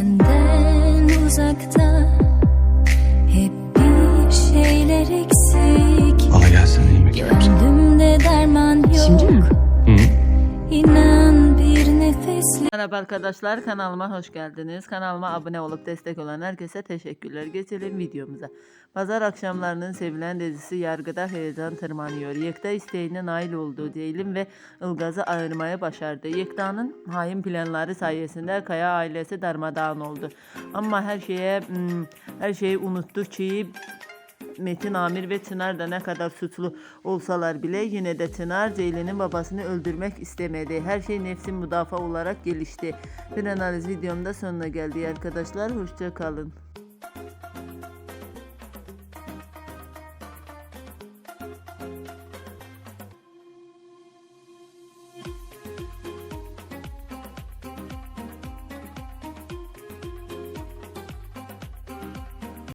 And then was I Merhaba arkadaşlar kanalıma hoş geldiniz. Kanalıma abone olup destek olan herkese teşekkürler. Geçelim videomuza. Pazar akşamlarının sevilen dizisi Yargıda Heyecan Tırmanıyor. Yekta isteğine nail oldu diyelim ve Ilgaz'ı ayırmaya başardı. Yekta'nın hain planları sayesinde Kaya ailesi darmadağın oldu. Ama her şeye hmm, her şeyi unuttu ki Metin Amir ve Çınar da ne kadar suçlu olsalar bile yine de Çınar Ceylin'in babasını öldürmek istemedi. Her şey nefsin müdafaa olarak gelişti. Bir analiz videomda sonuna geldi arkadaşlar. Hoşça kalın.